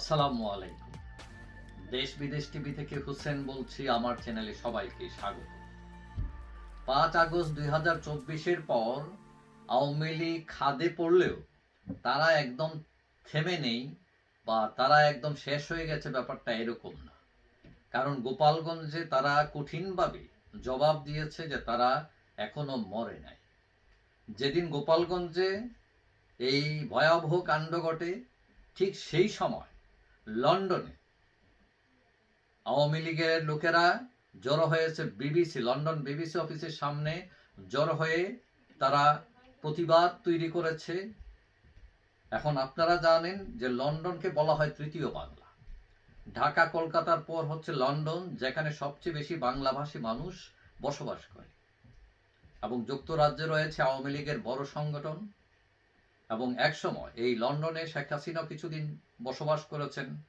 আসসালামু আলাইকুম। দেশ বিদেশ টিভি থেকে হুসেন বলছি, আমার চ্যানেলে সবাইকে স্বাগত। পাঁচ আগস্ট দুই হাজার চব্বিশের পর আওয়ামী লীগ খাদে পড়লেও তারা একদম থেমে নেই বা তারা একদম শেষ হয়ে গেছে ব্যাপারটা এরকম না। কারণ গোপালগঞ্জে তারা কঠিনভাবে জবাব দিয়েছে যে তারা এখনও মরে নাই। যেদিন গোপালগঞ্জে এই ভয়াবহ কাণ্ড ঘটে, ঠিক সেই সময় লন্ডনে। আওয়ামী লীগের লোকেরা জড়ো হয়েছে বিবিসি, লন্ডন বিবিসি অফিসের সামনে জড়ো হয়ে তারা প্রতিবাদ তৈরি করেছে। এখন আপনারা জানেন যে লন্ডনকে বলা হয় তৃতীয় বাংলা। ঢাকা, কলকাতার পর হচ্ছে লন্ডন, যেখানে সবচেয়ে বেশি বাংলাভাষী মানুষ বসবাস করে। এবং যুক্তরাজ্যে রয়েছে আওয়ামী লীগের বড় সংগঠন। এবং একসময় এই লন্ডনে শেখ হাসিনা কিছুদিন বসবাস করেছেন।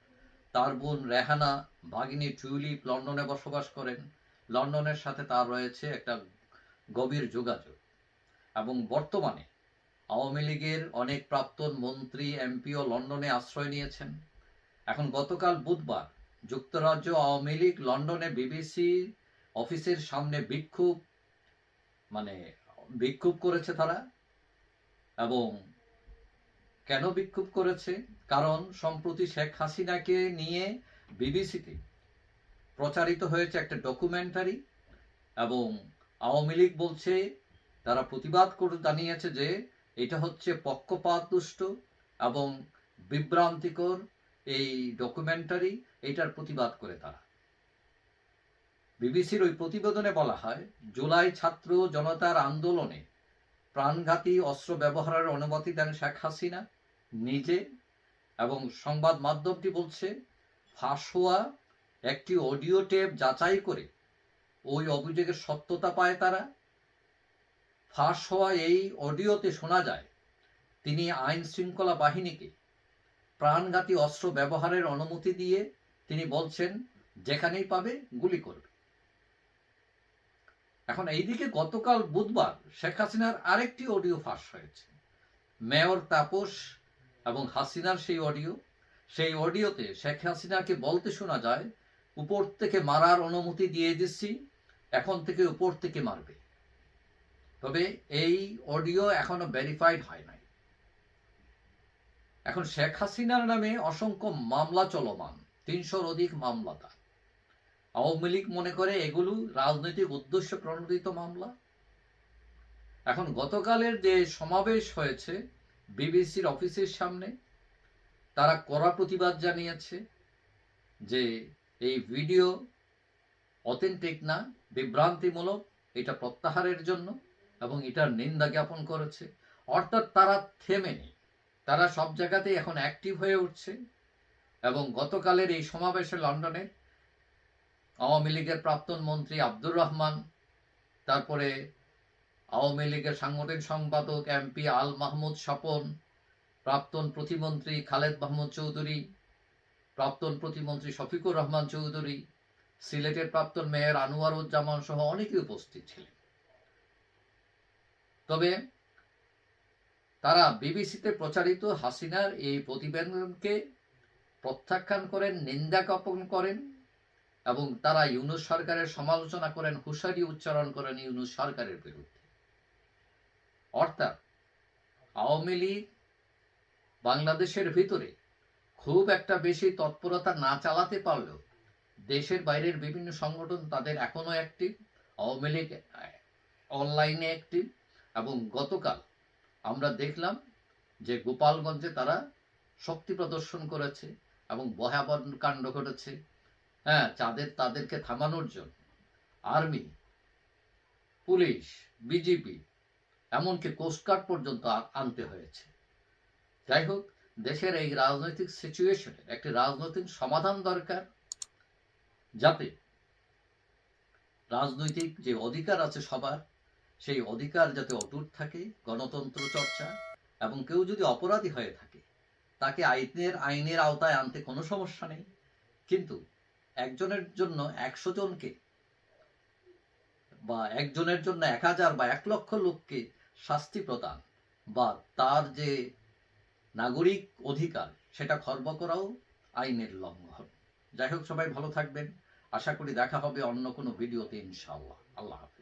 তার বোন রেহানা, ভাগিনী টিউলিপ লন্ডনে বসবাস করেন। লন্ডনের সাথে তার রয়েছে একটা গভীর যোগাযোগ। এবং বর্তমানে আওয়ামী লীগের অনেক প্রাক্তন মন্ত্রী, এমপিও লন্ডনে আশ্রয় নিয়েছেন। এখন গতকাল বুধবার যুক্তরাজ্য আওয়ামী লীগ লন্ডনে বিবিসি অফিসের সামনে বিক্ষোভ মানে বিক্ষোভ করেছে তারা। এবং কেন বিক্ষোভ করেছে? কারণ সম্প্রতি শেখ হাসিনাকে নিয়ে বিবিসিতে প্রচারিত হয়েছে একটা ডকুমেন্টারি এবং আওয়ামী লীগ বলছে, তারা প্রতিবাদ করে জানিয়েছে যে এটা হচ্ছে পক্ষপাত দুষ্ট এবং বিভ্রান্তিকর এই ডকুমেন্টারি এটার প্রতিবাদ করে তারা। বিবিসির ওই প্রতিবেদনে বলা হয়, জুলাই ছাত্র জনতার আন্দোলনে প্রাণঘাতী অস্ত্র ব্যবহারের অনুমতি দেন শেখ হাসিনা নিজে এবং সংবাদ মাধ্যমটি বলছে ফাঁস হওয়া একটি অডিও টেপ যাচাই করে ওই অভিযোগের সত্যতা পায় তারা। ফাঁস হওয়া এই অডিওতে শোনা যায়, তিনি আইন শৃঙ্খলা বাহিনীকে প্রাণঘাতী অস্ত্র ব্যবহারের অনুমতি দিয়ে তিনি বলছেন, যেখানেই পাবে গুলি করবে। এখন এইদিকে গতকাল বুধবার শেখ হাসিনার আরেকটি অডিও ফাঁস হয়েছে। মেয়র তাপস এবং হাসিনার সেই অডিও, সেই অডিওতে শেখ হাসিনাকে বলতে শোনা যায়, উপর থেকে মারার অনুমতি দিয়ে দিচ্ছি, এখন থেকে উপর থেকে মারবে। তবে এই অডিও এখনও ভেরিফাইড হয় নাই। এখন শেখ হাসিনার নামে অসংখ্য মামলা চলমান, তিনশোর অধিক মামলা তার আওয়ামী লীগ মনে করে এগুলো রাজনৈতিক উদ্দেশ্য প্রণোদিত মামলা। এখন গতকালের যে সমাবেশ হয়েছে বিবিসির অফিসের সামনে, তারা কড়া প্রতিবাদ জানিয়েছে যে এই ভিডিও অথেন্টিক না, বিভ্রান্তিমূলক, এটা প্রত্যাহারের জন্য এবং এটার নিন্দা জ্ঞাপন করেছে। অর্থাৎ তারা থেমে নেই। তারা সব জায়গাতেই এখন অ্যাক্টিভ হয়ে উঠছে এবং গতকালের এই সমাবেশে লন্ডনে আওয়ামী লীগের প্রাক্তন মন্ত্রী আব্দুর রহমান, তারপরে আওয়ামী লীগের সাংগঠনিক সম্পাদক এমপি আল মাহমুদ স্বপন, প্রাক্তন প্রতিমন্ত্রী খালেদ মাহমুদ চৌধুরী, প্রাক্তন প্রতিমন্ত্রী শফিকুর রহমান চৌধুরী, সিলেটের প্রাক্তন মেয়র আনোয়ারুজ্জামান সহ অনেকে উপস্থিত ছিলেন। তবে তারা বিবিসিতে প্রচারিত হাসিনার এই প্রতিবেদনকে প্রত্যাখ্যান করেন, নিন্দা জ্ঞাপন করেন এবং তারা ইউনুস সরকারের সমালোচনা করেন, হুশারি উচ্চারণ করেন ইউনুস সরকারের বিরুদ্ধে। অর্থাৎ আওয়ামী লীগ বাংলাদেশের ভিতরে খুব একটা বেশি তৎপরতা না চালাতে পারলেও দেশের বাইরের বিভিন্ন সংগঠন তাদের এখনও অ্যাক্টিভ আওয়ামী লীগ অনলাইনে অ্যাক্টিভ এবং গতকাল আমরা দেখলাম যে গোপালগঞ্জে তারা শক্তি প্রদর্শন করেছে এবং ভয়াবহ কাণ্ড ঘটেছে। হ্যাঁ যাদের, তাদেরকে থামানোর জন্য। আর্মি, পুলিশ বিজেপি এমনকি কোস্টগার্ড পর্যন্ত আনতে হয়েছে। যাই হোক, দেশের এই রাজনৈতিক সিচুয়েশনের একটি রাজনৈতিক সমাধান দরকার, যাতে রাজনৈতিক যে অধিকার আছে সবার, সেই অধিকার যাতে অটুট থাকে, গণতন্ত্র চর্চা, এবং কেউ যদি অপরাধী হয়ে থাকে, তাকে আইনের আইনের আওতায় আনতে কোনো সমস্যা নেই। কিন্তু একজনের জন্য একশো জনকে বা একজনের জন্য এক হাজার বা এক লক্ষ লোককে শাস্তি প্রদান বা তার যে নাগরিক অধিকার, সেটা খর্ব করাও আইনের লঙ্ঘন। যাই হোক, সবাই ভালো থাকবেন। আশা করি দেখা হবে অন্য কোনো ভিডিওতে ইনশাআল্লাহ। আল্লাহ হাফিজ।